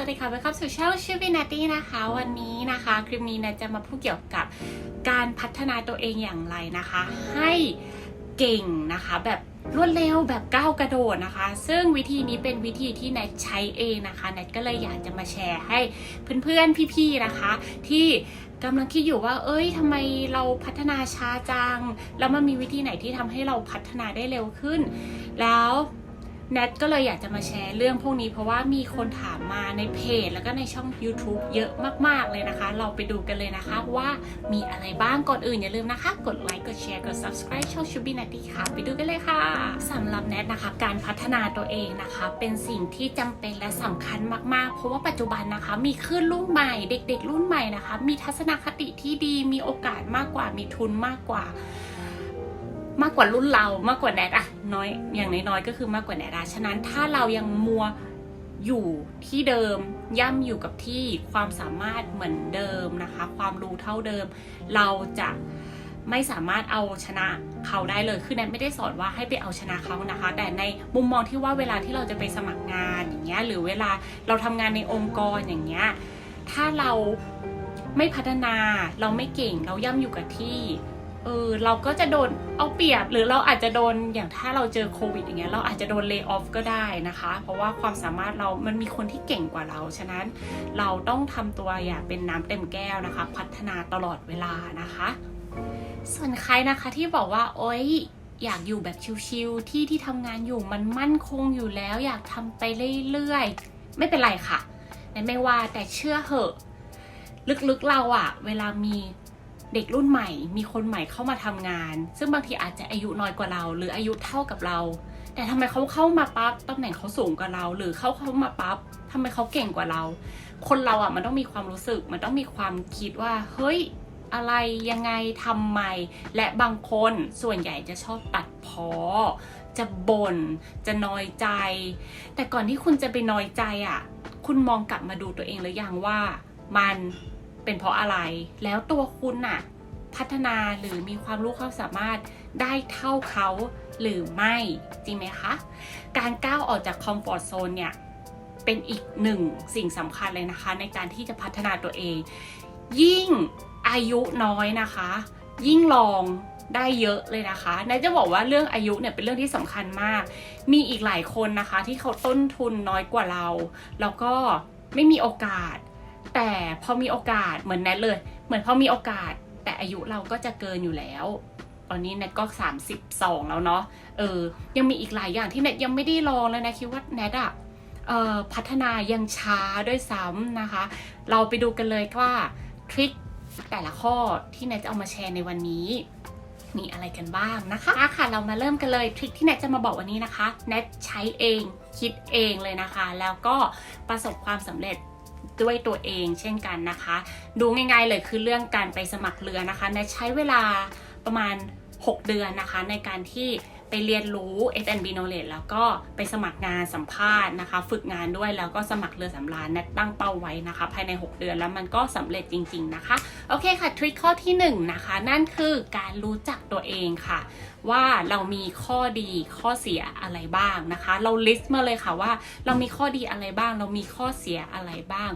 วัสดีค่ะเวลคัมสู่ช่องชื่อวินาตี้นะคะ วันนี้นะคะ คลิปนี้นะจะมาพูดเกี่ยวกับการพัฒนาตัวเองอย่างไรนะคะ ให้เก่งนะคะ แบบรวดเร็วแบบก้าวกระโดดนะคะ ซึ่งวิธีนี้เป็นวิธีที่แนทใช้เองนะคะแนทก็เลยอยากจะมาแชร์ให้เพื่อนๆพี่ๆนะคะ ที่กำลังคิดอยู่ว่า เอ้ยทำไมเราพัฒนาช้าจัง แล้วมันมีวิธีไหนที่ทำให้เราพัฒนาได้เร็วขึ้น แล้ว แนทก็เลยอยากจะมาแชร์เรื่องพวกนี้เพราะว่ามีคนถามมาในเพจ แล้วก็ในช่อง YouTube เยอะมากๆเลยนะคะ เราไปดูกันเลยนะคะว่ามีอะไรบ้างก่อนอื่นอย่าลืมนะคะ กดไลค์กดแชร์กด subscribe ช่องชูบินาตี้ค่ะ ไปดูกันเลยค่ะสำหรับแนทนะคะ การพัฒนาตัวเองนะคะ เป็นสิ่งที่จำเป็นและสำคัญมากๆ เพราะว่าปัจจุบันนะคะ มีคลื่นรุ่นใหม่เด็ก ๆ รุ่นใหม่นะคะ มีทัศนคติที่ดีมีโอกาสมากกว่ามีทุนมากกว่า มากกว่ารุ่นเรามากกว่าแนทอะน้อยอย่างน้อยๆก็คือมากกว่าแนทอะฉะนั้นถ้าเรายังมัวอยู่ที่เดิมย่ำอยู่กับที่ความสามารถเหมือนเดิมนะคะ ความรู้เท่าเดิม เราจะไม่สามารถเอาชนะเขาได้เลย คือแนทไม่ได้สอนว่าให้ไปเอาชนะเขานะคะ แต่ในมุมมองที่ว่าเวลาที่เราจะไปสมัครงานอย่างเงี้ย หรือเวลาเราทำงานในองค์กรอย่างเงี้ย ถ้าเราไม่พัฒนา เราไม่เก่ง เราย่ำอยู่กับที่ เออเราก็จะโดนเอาเปรียบ หรือเราอาจจะโดนอย่างถ้าเราเจอโควิดอย่างเงี้ยเราอาจจะโดนเลิกออฟก็ได้นะคะ เพราะว่าความสามารถเรามันมีคนที่เก่งกว่าเรา ฉะนั้นเราต้องทำตัวอย่าเป็นน้ำเต็มแก้วนะคะ พัฒนาตลอดเวลานะคะ ส่วนใครนะคะที่บอกว่า โอ๊ยอยากอยู่แบบชิลๆที่ที่ทำงานอยู่มันมั่นคงอยู่แล้ว อยากทำไปเรื่อยๆไม่เป็นไรค่ะไม่ว่าแต่เชื่อเหอะ ลึกๆเราอะเวลามี เด็กรุ่นใหม่ มีคนใหม่เข้ามาทำงาน ซึ่งบางทีอาจจะอายุน้อยกว่าเรา หรืออายุเท่ากับเรา แต่ทำไมเขาเข้ามาปั๊บตำแหน่งเขาสูงกว่าเรา หรือเขาเข้ามาปั๊บทำไมเขาเก่งกว่าเรา คนเราอะมันต้องมีความรู้สึก มันต้องมีความคิดว่า เฮ้ยอะไรยังไงทำไม และบางคนส่วนใหญ่จะชอบตัดพอ จะบน่นจะน้อยใจ แต่ก่อนที่คุณจะไปน้อยใจอะ คุณมองกลับมาดูตัวเองหรือยังว่า มัน เป็นเพราะอะไร แล้วตัวคุณน่ะพัฒนาหรือมีความรู้ความสามารถได้เท่าเขาหรือไม่จริงไหมคะ การก้าวออกจากคอมฟอร์ทโซนเนี่ย เป็นอีกหนึ่งสิ่งสำคัญเลยนะคะ ในการที่จะพัฒนาตัวเอง ยิ่งอายุน้อยนะคะ ยิ่งลองได้เยอะเลยนะคะนายจะบอกว่าเรื่องอายุเนี่ยเป็นเรื่องที่สำคัญมาก มีอีกหลายคนนะคะที่เขาต้นทุนน้อยกว่าเรา แล้วก็ไม่มีโอกาส แต่พอมีโอกาสเหมือนแนทเลย เหมือนพอมีโอกาส แต่อายุเราก็จะเกินอยู่แล้ว ตอนนี้แนทก็ 32 แล้วเนาะเออ ยังมีอีกหลายอย่างที่แนทยังไม่ได้ลองเลยนะคิดว่าแนทอะเอ่อพัฒนายังช้าด้วยซ้ำนะคะ เราไปดูกันเลยว่าทริคแต่ละข้อที่แนทจะเอามาแชร์ในวันนี้มีอะไรกันบ้างนะคะะค่ะ เรามาเริ่มกันเลยทริคที่แนทจะมาบอกวันนี้นะคะ แนทใช้เองคิดเองเลยนะคะ แล้วก็ประสบความสำเร็จ ด้วยตัวเองเช่นกันนะคะ ดูง่ายๆเลยคือเรื่องการไปสมัครเรือนะคะแนทใช้เวลาประมาณ 6 เดือนนะคะ ในการที่ ไปเรียนรู้ F&B knowledge แล้วก็ไปสมัครงานสัมภาษณ์นะคะ ฝึกงานด้วยแล้วก็สมัครเรือสำราญแนทตั้งเป้าไว้นะคะ ภายใน 6 เดือนแล้วมันก็สำเร็จจริง ๆ นะคะ โอเคค่ะ ทริคข้อที่1นงนะคะ นั่นคือการรู้จักตัวเองค่ะ ว่าเรามีข้อดีข้อเสียอะไรบ้างนะคะ เราลิสต์มาเลยค่ะว่าเรามีข้อดีอะไรบ้าง เรามีข้อเสียอะไรบ้าง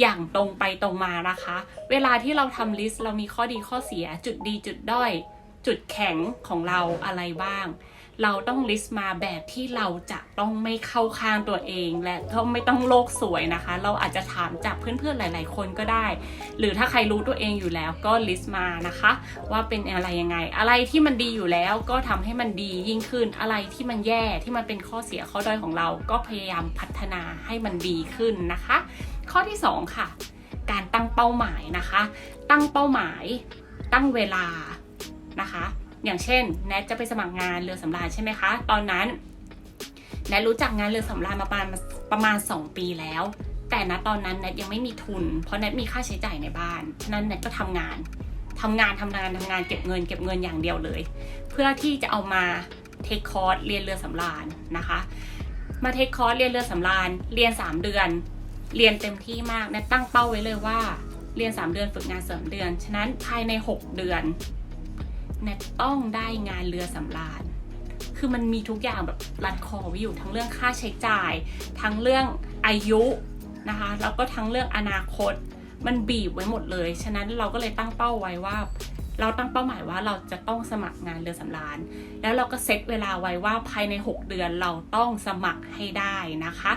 อย่างตรงไปตรงมานะคะ เวลาที่เราทำลิสต์เรามีข้อดีข้อเสียจุดดีจุดด้อย จุดแข็งของเราอะไรบ้าง เราต้องลิสต์มาแบบที่เราจะต้องไม่เข้าข้างตัวเอง และก็ไม่ต้องโลกสวยนะคะ เราอาจจะถามจากเพื่อนๆหลาย ๆ คนก็ได้ หรือถ้าใครรู้ตัวเองอยู่แล้วก็ลิสต์มานะคะ ว่าเป็นอะไรยังไง อะไรที่มันดีอยู่แล้วก็ทำให้มันดียิ่งขึ้นอะไรที่มันแย่ที่มันเป็นข้อเสียข้อด้อยของเราก็พยายามพัฒนาให้มันดีขึ้นนะคะ ข้อที่ 2 ค่ะ การตั้งเป้าหมายนะคะ ตั้งเป้าหมาย ตั้งเวลา นะคะ อย่างเช่นแนทจะไปสมัครงานเรือสำราญใช่ไหมคะ ตอนนั้นแนทรู้จักงานเรือสำราญมาประมาณประมาณ 2 ปีแล้ว แต่ณตอนนั้นแนทยังไม่มีทุน เพราะแนทมีค่าใช้จ่ายในบ้าน ฉะนั้นแนทก็ทำงานทำงานทำงานทำงานเก็บเงิน เก็บเงินอย่างเดียวเลย เพื่อที่จะเอามาเทคคอร์สเรียนเรือสำราญนะคะ มาเทคคอร์สเรียนเรือสำราญเรียน 3 เดือน เรียนเต็มที่มากแนทตั้งเป้าไว้เลยว่าเรียน 3 เดือนฝึกงานเสริมเดือน ฉะนั้นภายใน 6 เดือน แนทต้องได้งานเรือสำราญ คือมันมีทุกอย่างแบบรัดคอไว้อยู่ทั้งเรื่องค่าใช้จ่าย ทั้งเรื่องอายุนะคะ แล้วก็ทั้งเรื่องอนาคต มันบีบไว้หมดเลย ฉะนั้นเราก็เลยตั้งเป้าไว้ว่า เราตั้งเป้าหมายว่าเราจะต้องสมัครงานเรือสำราญ แล้วเราก็เซตเวลาไว้ว่าภายใน 6 เดือนเราต้องสมัครให้ได้นะคะ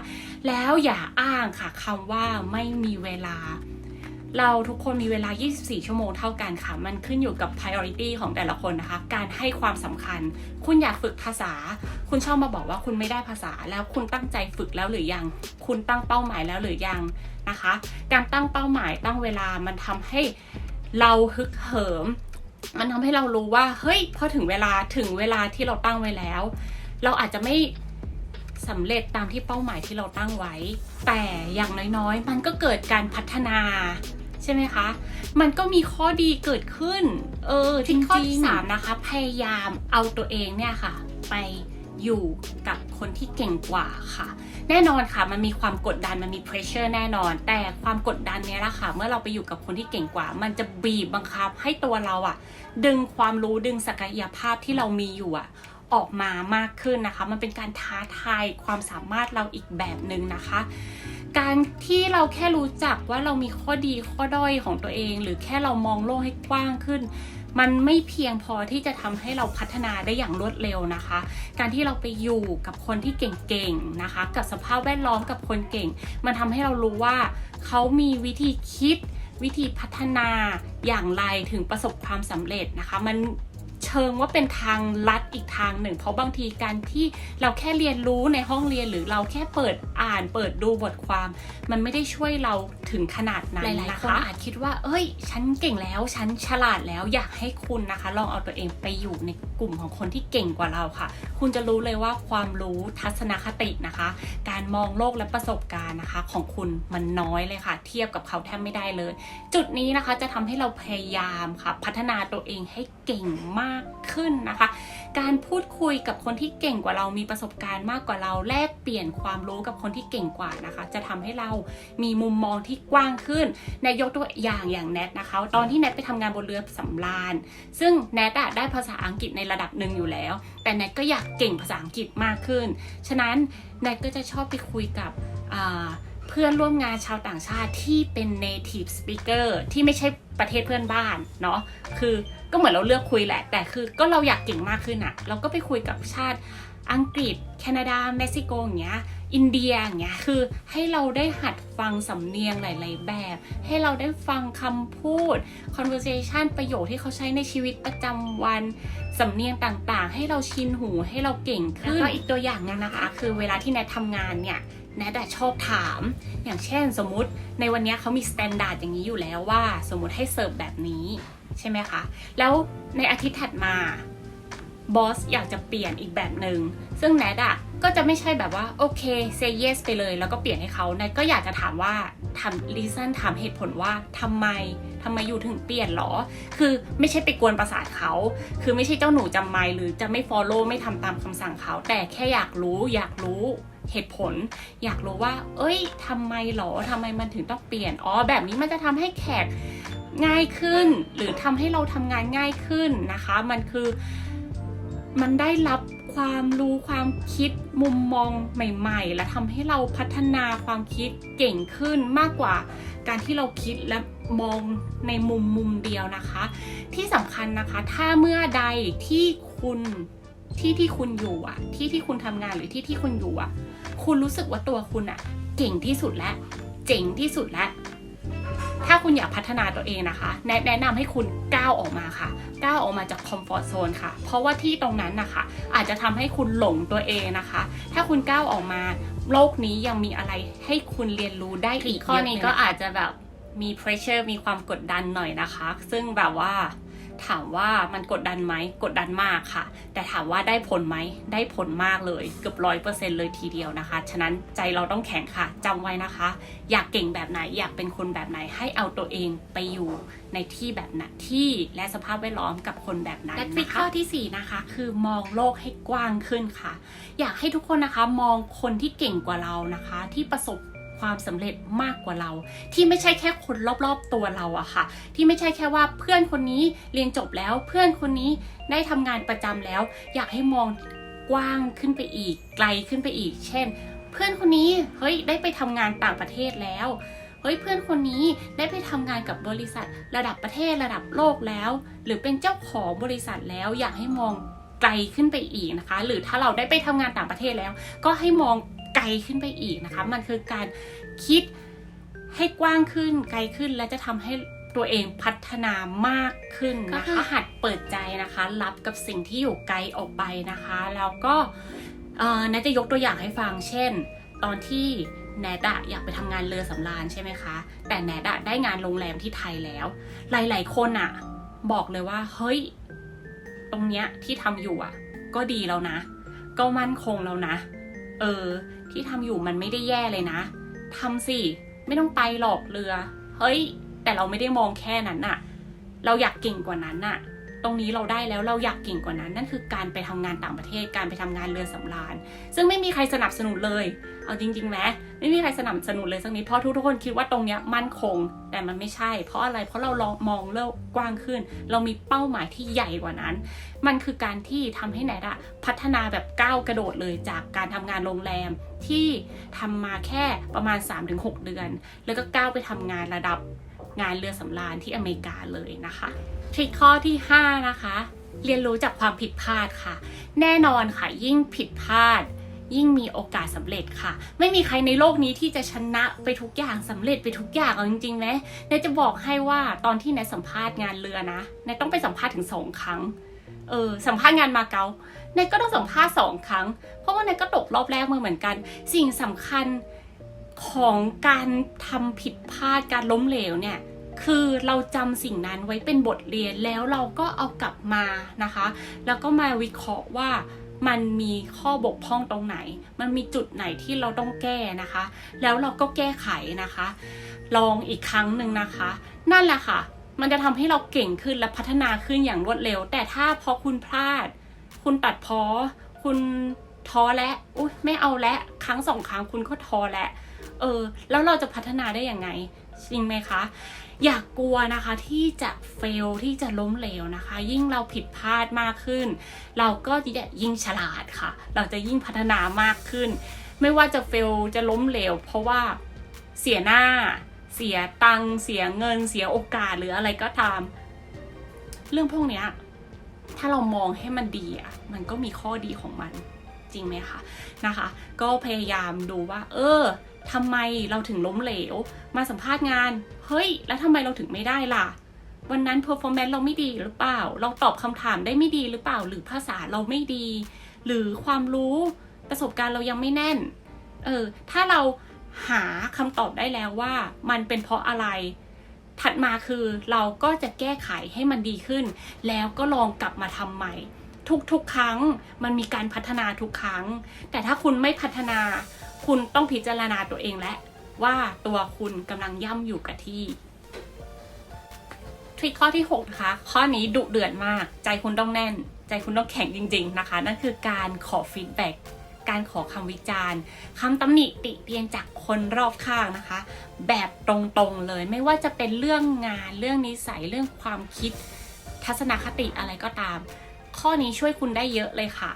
แล้วอย่าอ้างค่ะคำว่าไม่มีเวลา เราทุกคนมีเวลา 24 ชั่วโมงเท่ากันค่ะ มันขึ้นอยู่กับ priority ของแต่ละคนนะคะ การให้ความสำคัญ คุณอยากฝึกภาษา คุณชอบมาบอกว่าคุณไม่ได้ภาษา แล้วคุณตั้งใจฝึกแล้วหรือยัง คุณตั้งเป้าหมายแล้วหรือยังนะคะ การตั้งเป้าหมายตั้งเวลา มันทำให้เราฮึกเหิม มันทำให้เรารู้ว่า เฮ้ย พอถึงเวลา ถึงเวลาที่เราตั้งไว้แล้ว เราอาจจะไม่สำเร็จตามที่เป้าหมายที่เราตั้งไว้ แต่อย่างน้อยๆ มันก็เกิดการพัฒนา ช่ไหมคะ มันก็มีข้อดีเกิดขึ้น เออที่ข้อที่สามนะคะ พยายามเอาตัวเองเนี่ยค่ะ ไปอยู่กับคนที่เก่งกว่าค่ะ แน่นอนค่ะ มันมีความกดดันมันมี pressure แน่นอน แต่ความกดดันเนี้ยแหละค่ะ เมื่อเราไปอยู่กับคนที่เก่งกว่า มันจะบีบบังคับให้ตัวเราอะดึงความรู้ดึงศักยภาพที่เรามีอยู่อะออกมามากขึ้นนะคะ มันเป็นการท้าทายความสามารถเราอีกแบบหนึ่งนะคะการที่เราแค่รู้จักว่าเรามีข้อดีข้อด้อยของตัวเอง หรือแค่เรามองโลกให้กว้างขึ้น มันไม่เพียงพอที่จะทำให้เราพัฒนาได้อย่างรวดเร็วนะคะ การที่เราไปอยู่กับคนที่เก่งๆนะคะ กับสภาพแวดล้อมกับคนเก่ง มันทำให้เรารู้ว่าเขามีวิธีคิดวิธีพัฒนาอย่างไรถึงประสบความสำเร็จนะคะ มัน เชิงว่าเป็นทางลัดอีกทางหนึ่ง เพราะบางทีการที่เราแค่เรียนรู้ในห้องเรียนหรือเราแค่เปิดอ่านเปิดดูบทความ มันไม่ได้ช่วยเราถึงขนาดนั้นหลายๆนะคนคะอาจคิดว่า เอ้ย ฉันเก่งแล้วฉันฉลาดแล้วอยากให้คุณนะคะ ลองเอาตัวเองไปอยู่ในกลุ่มของคนที่เก่งกว่าเราค่ะ คุณจะรู้เลยว่าความรู้ทัศนคตินะคะ การมองโลกและประสบการณ์นะคะ ของคุณมันน้อยเลยค่ะ เทียบกับเขาแทบไม่ได้เลย จุดนี้นะคะจะทำให้เราพยายามค่ะ พัฒนาตัวเองให้เก่งมากากขึ้นนะคะ การพูดคุยกับคนที่เก่งกว่าเรามีประสบการณ์มากกว่าเรา แลกเปลี่ยนความรู้กับคนที่เก่งกว่านะคะ จะทำให้เรามีมุมมองที่กว้างขึ้นในยกตัวอย่างอย่างแนทนะคะ ตอนที่แนทไปทำงานบนเรือสำราญ ซึ่งแนทอะได้ภาษาอังกฤษในระดับหนึ่งอยู่แล้ว แต่แนทก็อยากเก่งภาษาอังกฤษมากขึ้น ฉะนั้นแนทก็จะชอบไปคุยกับอ่า พื่อนร่วมงานชาวต่างชาติที่เป็น native speaker ที่ไม่ใช่ประเทศเพื่อนบ้านเนาะคือก็เหมือนเราเลือกคุยแหละ แต่คือก็เราอยากเก่งมากขึ้นอะเราก็ไปคุยกับชาติอังกฤษ แคนาดา เม็กซิโกอย่างเงี้ย อินเดียอย่างเงี้ย คือให้เราได้หัดฟังสำเนียงหลาย ๆ แบบ ให้เราได้ฟังคำพูด conversation ประโยคที่เขาใช้ในชีวิตประจำวัน สำเนียงต่าง ๆ ให้เราชินหู ให้เราเก่งขึ้น แล้วก็อีกตัวอย่างหนึงนะคะ คือเวลาที่แนททำงานเนี่ย แนทชอบถาม อย่างเช่นสมมติในวันนี้เขามีสแตนดาร์ดอย่างนี้อยู่แล้วว่า สมมติให้เสิร์ฟแบบนี้ใช่ไหมคะ แล้วในอาทิตย์ถัดมาบอสอยากจะเปลี่ยนอีกแบบหนึง่งซึ่งแนทอะก็จะไม่ใช่แบบว่าโอเค say yes ไปเลย แล้วก็เปลี่ยนให้เขาแนทก็อยากจะถามว่าทำ reason ถามเหตุผลว่าทำไมทำไมอยู่ถึงเปลี่ยนหรอ คือไม่ใช่ไปกวนประสาทเขา คือไม่ใช่เจ้าหนูจำไม่หรือจะไม่ follow ไม่ทำตามคำสั่งเขา แต่แค่อยากรู้อยากรู้ เหตุผล อยากรู้ว่า เอ้ยทำไมหรอทำไมมันถึงต้องเปลี่ยน อ๋อ แบบนี้มันจะทำให้แขกง่ายขึ้น หรือทำให้เราทำงานง่ายขึ้นนะคะ มันคือมันได้รับความรู้ความคิดมุมมองใหม่ ๆ และทำให้เราพัฒนาความคิดเก่งขึ้นมากกว่า การที่เราคิดและมองในมุมมุมเดียวนะคะ ที่สำคัญนะคะ ถ้าเมื่อใดที่คุณ ที่ที่คุณอยู่อะที่ที่คุณทำงานหรือที่ที่คุณอยู่อะคุณรู้สึกว่าตัวคุณอะเก่งที่สุดและเจ๋งที่สุดและถ้าคุณอยากพัฒนาตัวเองนะคะ แนะนะนำให้คุณก้าวออกมาค่ะ ก้าวออกมาจากคอมฟอร์ทโซนค่ะ เพราะว่าที่ตรงนั้นนะคะอาจจะทำให้คุณหลงตัวเองนะคะ ถ้าคุณก้าวออกมาโลกนี้ยังมีอะไรให้คุณเรียนรู้ได้อีกข้อนี้ก็อาจจะแบบมี pressure มีความกดดันหน่อยนะคะ ซึ่งแบบว่า ถามว่ามันกดดันไหมกดดันมากค่ะ แต่ถามว่าได้ผลไหมได้ผลมากเลย เกือบร้อยเปอร์เซ็นเลยทีเดียวนะคะ ฉะนั้นใจเราต้องแข็งค่ะจำไว้นะคะ อยากเก่งแบบไหนอยากเป็นคนแบบไหนให้เอาตัวเองไปอยู่ในที่แบบนั้นที่และสภาพแวดล้อมกับคนแบบนั้นและนะทริคคะข้ข้ออที่ที่ 4 นะคะ คือมองโลกให้กว้างขึ้นค่ะ อยากให้ทุกคนนะคะมองคนที่เก่งกว่าเรานะคะ ที่ประสบ ความสำเร็จมากกว่าเรา ที่ไม่ใช่แค่คนรอบๆตัวเราอะค่ะ ที่ไม่ใช่แค่ว่าเพื่อนคนนี้เรียนจบแล้ว เพื่อนคนนี้ได้ทำงานประจำแล้ว อยากให้มองกว้างขึ้นไปอีก ไกลขึ้นไปอีก เช่น เพื่อนคนนี้เฮ้ยได้ไปทำงานต่างประเทศแล้วเฮ้ยเพื่อนคนนี้ได้ไปทำงานกับบริษัทระดับประเทศระดับโลกแล้ว หรือเป็นเจ้าของบริษัทแล้วอยากให้มองไกลขึ้นไปอีกนะคะ หรือถ้าเราได้ไปทำงานต่างประเทศแล้ว ก็ให้มอง ไกลขึ้นไปอีกนะคะ มันคือการคิดให้กว้างขึ้นไกลขึ้นและจะทำให้ตัวเองพัฒนามากขึ้นนะคะก็หัดเปิดใจนะคะ รับกับสิ่งที่อยู่ไกลออกไปนะคะ แล้วก็เอ่อแนทจะยกตัวอย่างให้ฟัง เช่น ตอนที่แนทอะอยากไปทำงานเรือสำราญใช่ไหมคะ แต่แนทอะได้งานโรงแรมที่ไทยแล้ว หลาย ๆ คนอะบอกเลยว่า เฮ้ย ตรงเนี้ยที่ทำอยู่อะก็ดีแล้วนะ ก็มั่นคงแล้วนะ เออ ที่ทำอยู่มันไม่ได้แย่เลยนะทำสิไม่ต้องไปหลอกเรือ เฮ้ย แต่เราไม่ได้มองแค่นั้นน่ะ เราอยากเก่งกว่านั้นน่ะ ตรงนี้เราได้แล้วเราอยากเก่งกว่านั้น นั่นคือการไปทำงานต่างประเทศการไปทำงานเรือสำราญ ซึ่งไม่มีใครสนับสนุนเลย เอาจริงๆไหมไม่มีใครสนับสนุนเลยสักนิดเพราะทุกๆคนคิดว่าตรงเนี้ยมั่นคง แต่มันไม่ใช่ เพราะอะไรเพราะเราลองมองโลกกว้างขึ้น เรามีเป้าหมายที่ใหญ่กว่านั้น มันคือการที่ทำให้แนทอะพัฒนาแบบก้าวกระโดดเลยจากการทำงานโรงแรมที่ทำมาแค่ประมาณ 3-6 เดือน แล้วก็ก้าวไปทำงานระดับ งานเรือสำราญที่อเมริกาเลยนะคะทริคข้อที่ 5 นะคะ เรียนรู้จากความผิดพลาดค่ะ แน่นอนค่ะยิ่งผิดพลาด ยิ่งมีโอกาสสำเร็จค่ะ ไม่มีใครในโลกนี้ที่จะชนะไปทุกอย่างสำเร็จไปทุกอย่างเอาจริงๆไหมเนยจะบอกให้ว่าตอนที่เนยสัมภาษณ์งานเรือนะเนยต้องไปสัมภาษณ์ถึงสองครั้งเออสัมภาษณ์งานมาเก๊าเนยก็ต้องสัมภาษณ์สองครั้ง เพราะว่าเนยก็ตกรอบแรกมาเหมือนกัน สิ่งสำคัญ ของการทำผิดพลาดการล้มเหลวเนี่ยคือเราจำสิ่งนั้นไว้เป็นบทเรียนแล้วเราก็เอากลับมานะคะ แล้วก็มาวิเคราะห์ว่ามันมีข้อบกพร่องตรงไหน มันมีจุดไหนที่เราต้องแก้นะคะ แล้วเราก็แก้ไขนะคะ ลองอีกครั้งหนึ่งนะคะ นั่นแหละค่ะ มันจะทำให้เราเก่งขึ้นและพัฒนาขึ้นอย่างรวดเร็ว แต่ถ้าพอคุณพลาด คุณตัดพอคุณท้อและ อุ้ยไม่เอาและ ครั้งสองครั้งคุณก็ท้อและ เออ แล้วเราจะพัฒนาได้อยังไงจริงไหมคะ อย่ากกลัวนะคะที่จะเฟลที่จะล้มเหลวนะคะ ยิ่งเราผิดพลาดมากขึ้น เราก็จะยิ่งฉลาดค่ะ เราจะยิ่งพัฒนามากขึ้น ไม่ว่าจะเฟลจะล้มเหลว เพราะว่าเสียหน้า เสียตังเสียเงิน เสียโอกาสหรืออะไรก็ตาม เรื่องพวกนี้ถ้าเรามองให้มันดีอะมันก็มีข้อดีของมันจริงไหมคะนะคะ ก็พยายามดูว่า เออ ทำไมเราถึงล้มเหลว มาสัมภาษณ์งาน เฮ้ย แล้วทำไมเราถึงไม่ได้ล่ะ วันนั้น performance เราไม่ดีหรือเปล่า เราตอบคำถามได้ไม่ดีหรือเปล่า หรือภาษาเราไม่ดี หรือความรู้ประสบการณ์เรายังไม่แน่น เออ ถ้าเราหาคำตอบได้แล้วว่า มันเป็นเพราะอะไร ถัดมาคือเราก็จะแก้ไขให้มันดีขึ้น แล้วก็ลองกลับมาทำใหม่ ทุกๆครั้งมันมีการพัฒนาทุกครั้ง แต่ถ้าคุณไม่พัฒนา คุณต้องพิจารณาตัวเองและ ว่าตัวคุณกำลังย่ำอยู่กับที่ทริคข้อที่6นะคะข้อนี้ดุเดือดมาก ใจคุณต้องแน่น ใจคุณต้องแข็งจริง ๆ นะคะ นั่นคือการขอฟีดแบ็กการขอคำวิจารณ์คำตำหนิติเตียนจากคนรอบข้างนะคะ แบบตรงๆเลยไม่ว่าจะเป็นเรื่องงานเรื่องนิสัยเรื่องความคิด ทัศนคติอะไรก็ตาม ข้อนี้ช่วยคุณได้เยอะเลยค่ะ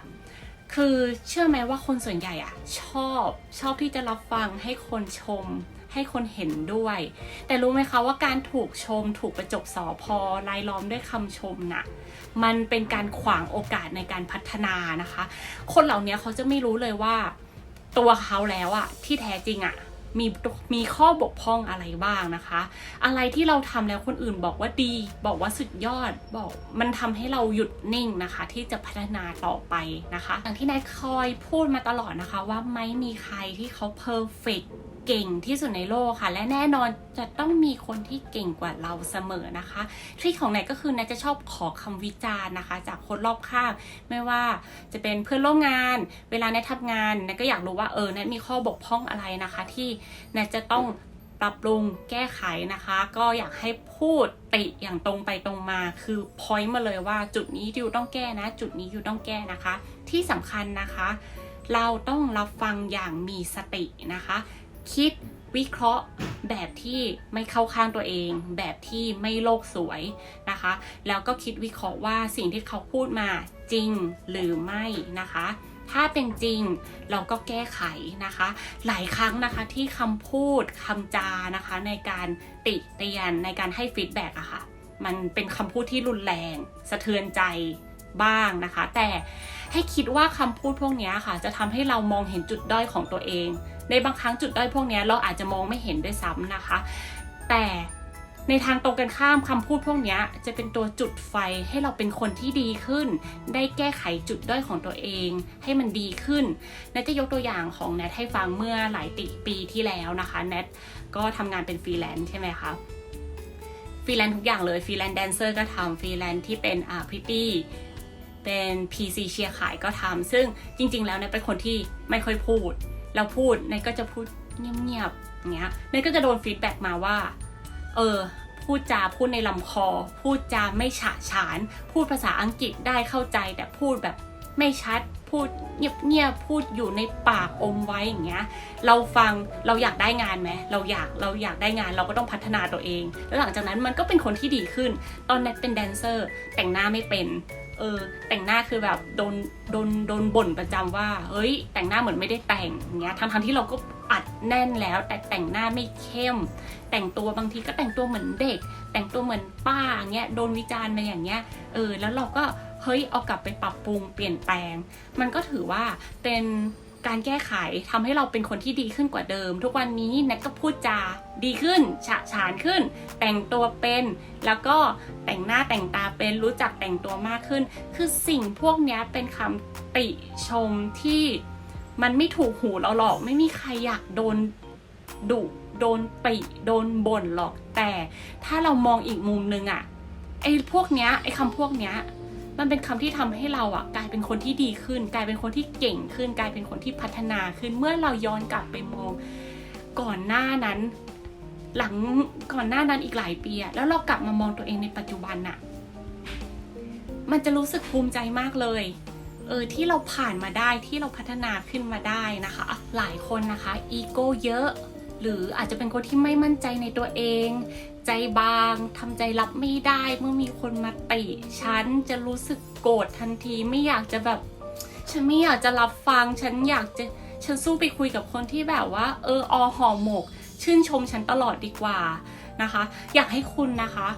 คือเชื่อไหมว่าคนส่วนใหญ่อะชอบชอบที่จะรับฟังให้คนชม ให้คนเห็นด้วย แต่รู้ไหมคะว่าการถูกชม ถูกประจบสอพอรายล้อมด้วยคำชมน่ะมันเป็นการขวางโอกาสในการพัฒนานะคะ คนเหล่านี้เขาจะไม่รู้เลยว่า ตัวเขาแล้วอะที่แท้จริงอะ มีมีข้อบกพร่องอะไรบ้างนะคะ อะไรที่เราทำแล้วคนอื่นบอกว่าดี บอกว่าสุดยอดบอกมันทำให้เราหยุดนิ่งนะคะ ที่จะพัฒนาต่อไปนะคะอย่างที่นายคอยพูดมาตลอดนะคะ ว่าไม่มีใครที่เขาเพอร์เฟก เก่งที่สุดในโลกค่ะ และแน่นอนจะต้องมีคนที่เก่งกว่าเราเสมอนะคะทริคของนายก็คือนายจะชอบขอคำวิจารณ์นะคะ จากคนรอบข้างไม่ว่าจะเป็นเพื่อนร่วมงาน เวลานายทำงานนายก็อยากรู้ว่าเออนายมีข้อบกพร่องอะไรนะคะ ที่นายจะต้องปรับปรุงแก้ไขนะคะ ก็อยากให้พูดติอย่างตรงไปตรงมา คือพอยต์มาเลยว่าจุดนี้ยูต้องแก้นะ จุดนี้ยูต้องแก้นะคะ ที่สำคัญนะคะ เราต้องรับฟังอย่างมีสตินะคะ คิดวิเคราะห์แบบที่ไม่เข้าข้างตัวเอง แบบที่ไม่โลกสวยนะคะ แล้วก็คิดวิเคราะห์ว่าสิ่งที่เขาพูดมาจริงหรือไม่นะคะ ถ้าเป็นจริงเราก็แก้ไขนะคะ หลายครั้งนะคะที่คำพูดคำจานะคะ ในการติเตียนในการให้ฟีดแบ็กอะค่ะมันเป็นคำพูดที่รุนแรง สะเทือนใจบ้างนะคะ แต่ ให้คิดว่าคำพูดพวกนี้ค่ะ จะทำให้เรามองเห็นจุดด้อยของตัวเอง ในบางครั้งจุดด้อยพวกนี้เราอาจจะมองไม่เห็นด้วยซ้ำนะคะ แต่ในทางตรงกันข้ามคำพูดพวกนี้จะเป็นตัวจุดไฟให้เราเป็นคนที่ดีขึ้น ได้แก้ไขจุดด้อยของตัวเอง ให้มันดีขึ้นแนทจะยกตัวอย่างของแนทให้ฟังเมื่อหลายปีปีที่แล้วนะคะแนทก็ทำงานเป็นฟรีแลนซ์ใช่ไหมคะฟรีแลนซ์ทุกอย่างเลยฟรีแลนซ์แดนเซอร์ก็ทำฟรีแลนซ์ที่เป็นอ่าพริตตี้ เป็น PC เชียร์ขายก็ทำซึ่งจริง ๆ แล้วเนี่ยเป็นคนที่ไม่ค่อยพูด แล้วพูดเนทก็จะพูดเงียบๆเงี้ยเนทก็จะโดนฟีดแบ็กมาว่า เออ พูดจาพูดในลำคอ พูดจาไม่ฉะฉาน พูดภาษาอังกฤษได้เข้าใจแต่พูดแบบไม่ชัดพูดเงียบๆพูดอยู่ในปากอมไว้อย่างเงี้ย เราฟังเราอยากได้งานไหมเราอยากเราอยากได้งานเราก็ต้องพัฒนาตัวเอง แล้วหลังจากนั้นมันก็เป็นคนที่ดีขึ้น ตอนนั้นเป็นแดนเซอร์แต่งหน้าไม่เป็น เออ แต่งหน้าคือแบบโดนโดนโดนบ่นประจำว่า เฮ้ย แต่งหน้าเหมือนไม่ได้แต่งอย่างเงี้ยทั้งทั้งที่เราก็อัดแน่นแล้ว แต่แต่งหน้าไม่เข้ม แต่งตัวบางทีก็แต่งตัวเหมือนเด็ก แต่งตัวเหมือนป้าอย่างเงี้ยโดนวิจารณ์มาอย่างเงี้ยเออแล้วเราก็เฮ้ยเอากลับไปปรับปรุงเปลี่ยนแปลง มันก็ถือว่าเป็น การแก้ไขทำให้เราเป็นคนที่ดีขึ้นกว่าเดิม ทุกวันนี้แนทก็พูดจาดีขึ้น ฉะฉานขึ้น แต่งตัวเป็น แล้วก็แต่งหน้าแต่งตาเป็นรู้จักแต่งตัวมากขึ้น คือสิ่งพวกนี้เป็นคำติชมที่มันไม่ถูกหูเราหรอก ไม่มีใครอยากโดนดุโดนติโดนบ่นหรอกแต่ถ้าเรามองอีกมุมนึงอะไอ้พวกเนี้ยไอ้คำพวกเนี้ย มันเป็นคำที่ทำให้เราอะกลายเป็นคนที่ดีขึ้น กลายเป็นคนที่เก่งขึ้น กลายเป็นคนที่พัฒนาขึ้น เมื่อเราย้อนกลับไปมองก่อนหน้านั้น หลังก่อนหน้านั้นอีกหลายปีอะแล้วเรากลับมามองตัวเองในปัจจุบันอะมันจะรู้สึกภูมิใจมากเลยเออที่เราผ่านมาได้ที่เราพัฒนาขึ้นมาได้นะคะหลายคนนะคะอีโก้เยอะ หรืออาจจะเป็นคนที่ไม่มั่นใจในตัวเอง ใจบางทำใจรับไม่ได้เมื่อมีคนมาติฉันจะรู้สึกโกรธทันทีไม่อยากจะแบบ ฉันไม่อยากจะรับฟัง ฉันอยากจะฉันสู้ไปคุยกับคนที่แบบว่า เอออห่อหมก ชื่นชมฉันตลอดดีกว่านะคะ อยากให้คุณนะคะ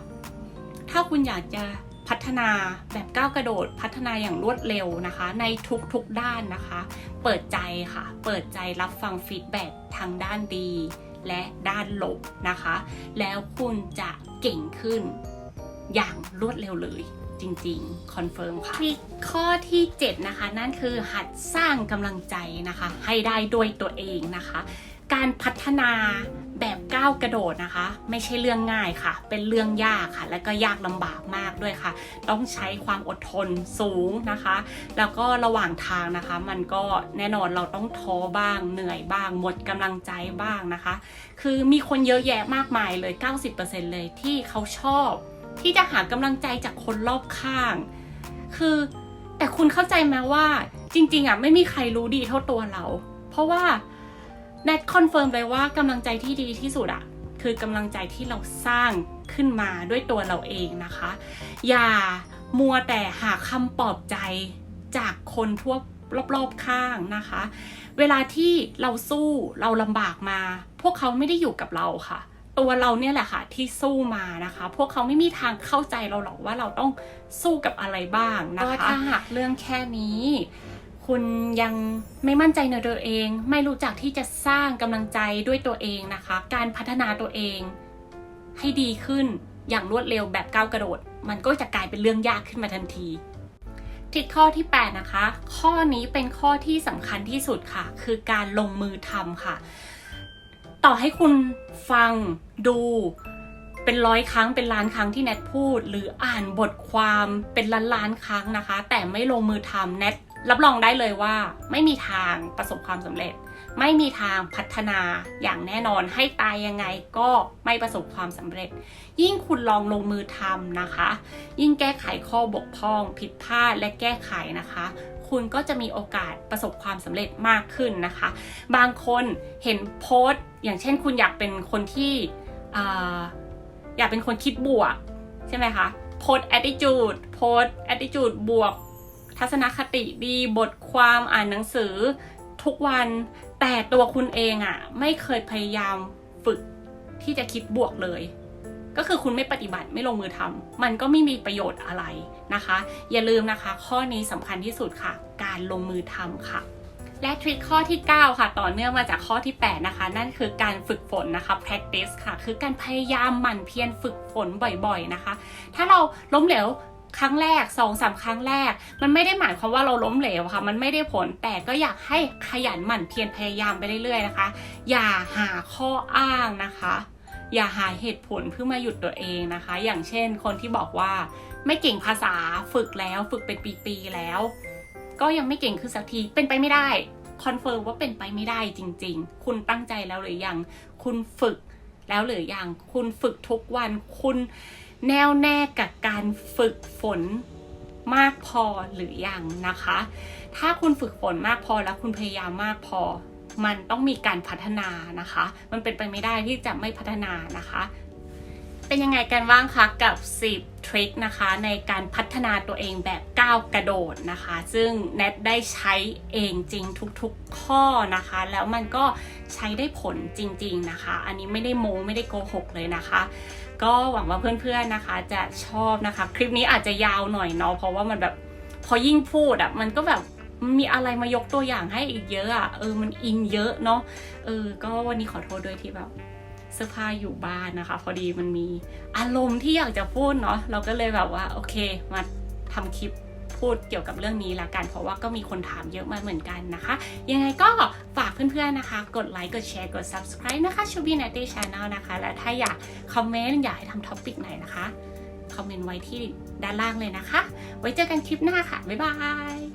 ถ้าคุณอยากจะพัฒนาแบบก้าวกระโดดพัฒนาอย่างรวดเร็วนะคะ ในทุกๆด้านนะคะ เปิดใจค่ะ เปิดใจรับฟังฟีดแบ็ทางด้านดี และด้านลบนะคะ แล้วคุณจะเก่งขึ้นอย่างรวดเร็วเลยจริงๆ คอนเฟิร์มค่ะที่ข้อที่ 7 นะคะ นั่นคือหัดสร้างกำลังใจนะคะ ให้ได้ด้วยตัวเองนะคะ การพัฒนาแบบ ก้าวกระโดดนะคะ ไม่ใช่เรื่องง่ายค่ะ เป็นเรื่องยากค่ะ และก็ยากลำบากมากด้วยค่ะ ต้องใช้ความอดทนสูงนะคะ แล้วก็ระหว่างทางนะคะ มันก็แน่นอนเราต้องท้อบ้าง เหนื่อยบ้าง หมดกำลังใจบ้างนะคะ คือมีคนเยอะแยะมากมายเลย 90%เลยที่เขาชอบที่จะหากำลังใจจากคนรอบข้าง คือแต่คุณเข้าใจไหมว่าจริง ๆอะไม่มีใครรู้ดีเท่าตัวเรา เพราะว่า แนทคอนเฟิร์มเลยว่ากำลังใจที่ดีที่สุดอะคือกำลังใจที่เราสร้างขึ้นมาด้วยตัวเราเองนะคะ อย่ามัวแต่หาคำปลอบใจจากคนทั่วรอบๆข้างนะคะ เวลาที่เราสู้เราลำบากมา พวกเขาไม่ได้อยู่กับเราค่ะ ตัวเราเนี่ยแหละค่ะที่สู้มานะคะ พวกเขาไม่มีทางเข้าใจเราหรอกว่าเราต้องสู้กับอะไรบ้างนะคะถ้าหากเรื่องแค่นี้ คุณยังไม่มั่นใจในตัวเอง ไม่รู้จักที่จะสร้างกำลังใจด้วยตัวเองนะคะ การพัฒนาตัวเอง ให้ดีขึ้นอย่างรวดเร็วแบบก้าวกระโดด มันก็จะกลายเป็นเรื่องยากขึ้นมาทันทีทิศข้อที่ 8 นะคะ ข้อนี้เป็นข้อที่สำคัญที่สุดค่ะ คือการลงมือทำค่ะ ต่อให้คุณฟังดูเป็นร้อยครั้งเป็นล้านครั้งที่แนทพูด หรืออ่านบทความเป็นล้านล้านครั้งนะคะ แต่ไม่ลงมือทำแนท รับรองได้เลยว่าไม่มีทางประสบความสำเร็จ ไม่มีทางพัฒนาอย่างแน่นอนให้ตายยังไงก็ไม่ประสบความสำเร็จ ยิ่งคุณลองลงมือทำนะคะ ยิ่งแก้ไขข้อบกพร่อง ผิดพลาดและแก้ไขนะคะ คุณก็จะมีโอกาสประสบความสำเร็จมากขึ้นนะคะ บางคนเห็นโพสต์ อย่างเช่น คุณอยากเป็นคนที่ออยากเป็นคนคิดบวกใช่ไหมคะโพสต์ attitude โพสต์ attitude บวก ทัศนคติดีบทความอ่านหนังสือทุกวัน แต่ตัวคุณเองอะ่ะ ไม่เคยพยายามฝึกที่จะคิดบวกเลย ก็คือคุณไม่ปฏิบัติไม่ลงมือทำมันก็ไม่มีประโยชน์อะไรนะคะ อย่าลืมนะคะ ข้อนี้สำคัญที่สุดค่ะ การลงมือทำค่ะและทริคข้อที่ 9 ค่ะ ต่อเนื่องมาจากข้อที่ 8 นะคะ นั่นคือการฝึกฝนนะคะ practice ค่ะ คือการพยายามหมั่นเพียรฝึกฝนบ่อยๆนะคะ ถ้าเราล้มเหลว ครั้งแรกสองสามครั้งแรก มันไม่ได้หมายความว่าเราล้มเหลวค่ะ มันไม่ได้ผลแต่ก็อยากให้ขยันหมั่นเพียรพยายามไปเรื่อยๆนะคะ อย่าหาข้ออ้างนะคะ อย่าหาเหตุผลเพื่อมาหยุดตัวเองนะคะ อย่างเช่น คนที่บอกว่าไม่เก่งภาษาฝึกแล้วฝึกเป็นปีๆแล้ว ก็ยังไม่เก่งขึ้นสักทีเป็นไปไม่ได้คอนเฟิร์มว่าเป็นไปไม่ได้จริง ๆ คุณตั้งใจแล้วหรือยัง คุณฝึกแล้วหรือยัง คุณฝึกทุกวัน คุณ แน่วแน่กับการฝึกฝนมากพอหรือยังนะคะ ถ้าคุณฝึกฝนมากพอและคุณพยายามมากพอ มันต้องมีการพัฒนานะคะ มันเป็นไปไม่ได้ที่จะไม่พัฒนานะคะ เป็นยังไงกันบ้างคะกับ 10 ทริคนะคะในการพัฒนาตัวเองแบบก้าวกระโดดนะคะ ซึ่งแนทได้ใช้เองจริงทุกๆข้อนะคะ แล้วมันก็ใช้ได้ผลจริง ๆนะคะ อันนี้ไม่ได้โม้ไม่ได้โกหกเลยนะคะ ก็หวังว่าเพื่อนๆนะคะจะชอบนะคะ คลิปนี้อาจจะยาวหน่อยเนาะเพราะว่ามันแบบพอยิ่งพูดอะ่ะมันก็แบบมีอะไรมายกตัวอย่างให้อีกเยอะอะ่ะเออมันอินเยอะเนาะเออก็วันนี้ขอโทษด้วยที่แบบ เสื้อผ้าอยู่บ้านนะคะ พอดีมันมีอารมณ์ที่อยากจะพูดเนาะเราก็เลยแบบว่าโอเคมาทำคลิปพูดเกี่ยวกับเรื่องนี้ละกัน เพราะว่าก็มีคนถามเยอะมากเหมือนกันนะคะ ยังไงก็ฝากเพื่อนๆนะคะ กดไลค์กดแชร์กด subscribe นะคะชูบีนัตตี้ชาแนลนะคะ และถ้าอยากคอมเมนต์อยากให้ทำท็อปิกไหนนะคะ คอมเมนต์ไว้ที่ด้านล่างเลยนะคะ ไว้เจอกันคลิปหน้าค่ะ บ๊ายบาย